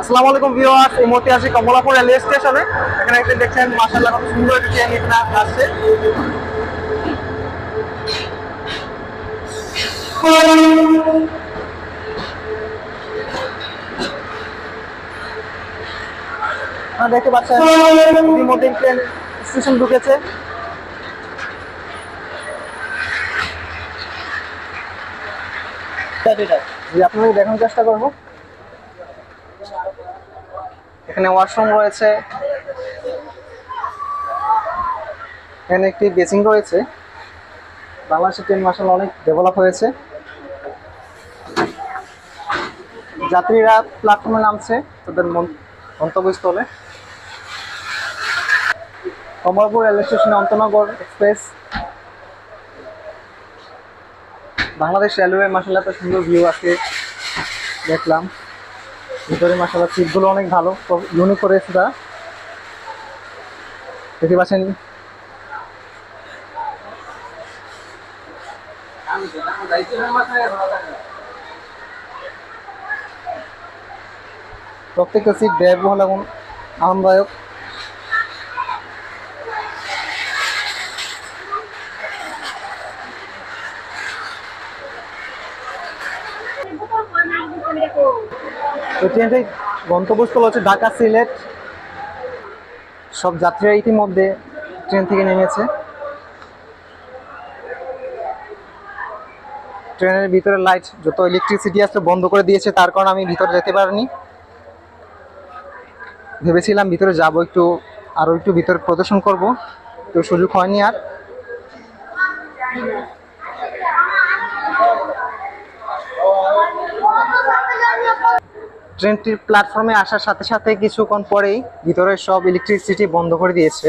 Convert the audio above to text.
আসসালামু আলাইকুম ভিউয়ার্স, এই মুহূর্তে আছি কমলাপুর রেলওয়ে স্টেশনে। এখানে একটা দেখছেন, মাশাআল্লাহ কত সুন্দর একটা ট্রেন এখানে আসছে। দেখতে পাচ্ছেন ট্রেন স্টেশন ঢুকেছে। জি আপনাদের দেখানোর চেষ্টা করব। এখানে ওয়াশরুম রয়েছে। এখানে একটি বেসিং রয়েছে। বাংলাদেশের ট্রেন মার্শাল অনেক ডেভেলপ হয়েছে। যাত্রীরা প্ল্যাটফর্মে নামছে তাদের গন্তব্যস্থলে। কমলপুর রেলওয়ে স্টেশনে অন্তনগর এক্সপ্রেস। বাংলাদেশ রেলওয়ে মার্শাল এত সুন্দর ভিউ আছে। দেখলাম। ভিতরে মাসাল্লাহ সিটগুলো অনেক ভালো ইউনিক করেছে তারা দেখতে পাচ্ছেন? প্রত্যেকটা সিট এবং আরামদায়ক। তো ট্রেনটি গন্তব্যস্থল হচ্ছে ঢাকা সিলেট। সব যাত্রীরা ইতিমধ্যে ট্রেন থেকে নেমেছে। ট্রেনের ভিতরে লাইট, যত ইলেকট্রিসিটি আছে বন্ধ করে দিয়েছে, তার কারণে আমি ভিতরে যেতে পারিনি। ভেবেছিলাম ভিতরে যাব একটু আরও একটু ভিতরে প্রদর্শন করব, তো সুযোগ হয়নি আর। ট্রেনটির প্ল্যাটফর্মে আসার সাথে সাথে কিছুক্ষণ পরেই ভিতরের সব ইলেকট্রিসিটি বন্ধ করে দিয়েছে।